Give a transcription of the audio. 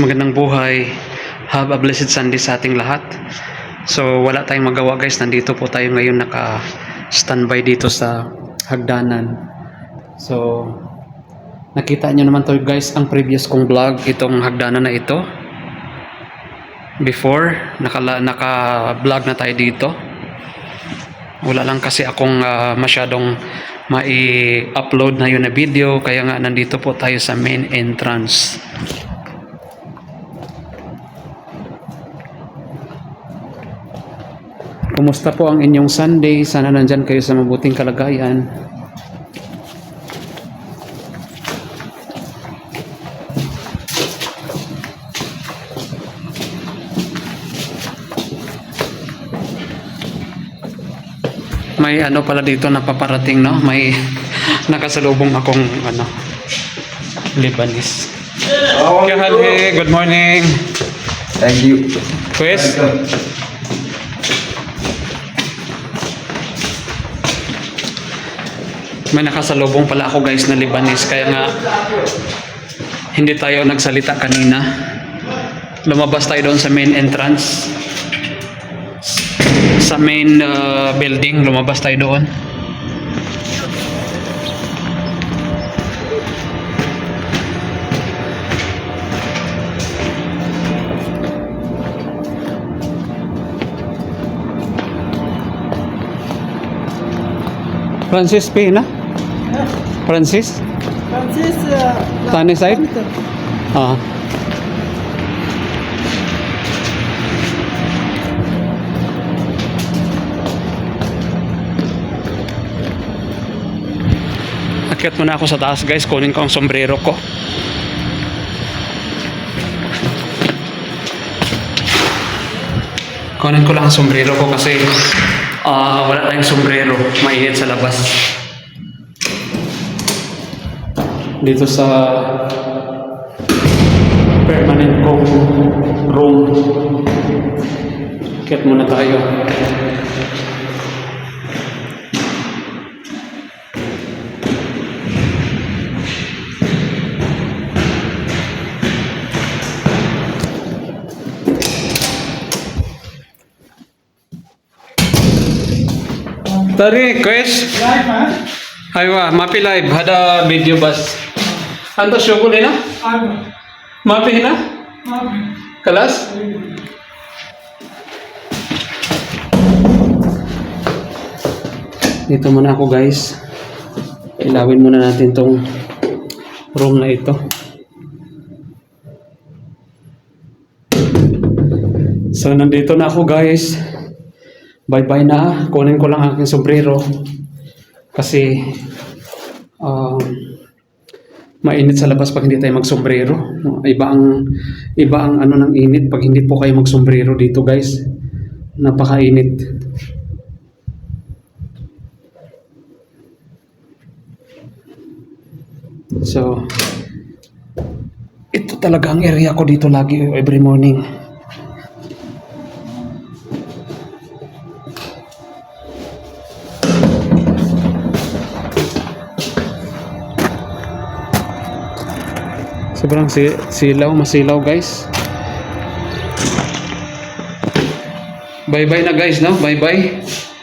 magandang buhay. Have a blessed Sunday sa ating lahat. So, wala tayong magawa guys. Nandito po tayo ngayon naka-standby dito sa hagdanan. So, nakita nyo naman to guys ang previous kong vlog, itong hagdanan na ito. Before, naka, naka-vlog na tayo dito. Wala lang kasi akong ah, masyadong mai-upload na yun na video kaya nga nandito po tayo sa main entrance. Kumusta po ang inyong Sunday? Sana nandyan kayo sa mabuting kalagayan. May ano pala dito na paparating, no? May nakasalubong akong ano, Lebanese. Kahali, good morning. Thank you. Quiz? May nakasalubong pala ako guys na Lebanese kaya nga hindi tayo nagsalita kanina. Lumabas tayo doon sa main entrance. Sa main uh, building, lumabas tayo doon. Francis Pina? Francis? Francis uh, Tani side? Ah. Akyat muna ako sa taas guys, kunin ko ang sombrero ko. Kunin ko lang ang sombrero ko kasi ah, wala tayong sombrero, mainit sa labas. Dito sa permanent kong room. Kit muna tayo. Tari, Chris. Live man. Aywa, mapi live. Hada video bas. Mapi na? I'm Kalas? Dito muna ako guys. Ilawin muna natin tong room na ito. So nandito na ako guys. Bye bye na. Kunin ko lang aking sombrero. Kasi um, mainit sa labas pag hindi tayo magsombrero. Iba ang iba ang ano ng init pag hindi po kayo magsombrero dito, guys. Napakainit. So ito talaga ang area ko dito lagi every morning. Sobrang si silaw, masilaw guys. Bye-bye na guys, no? Bye-bye.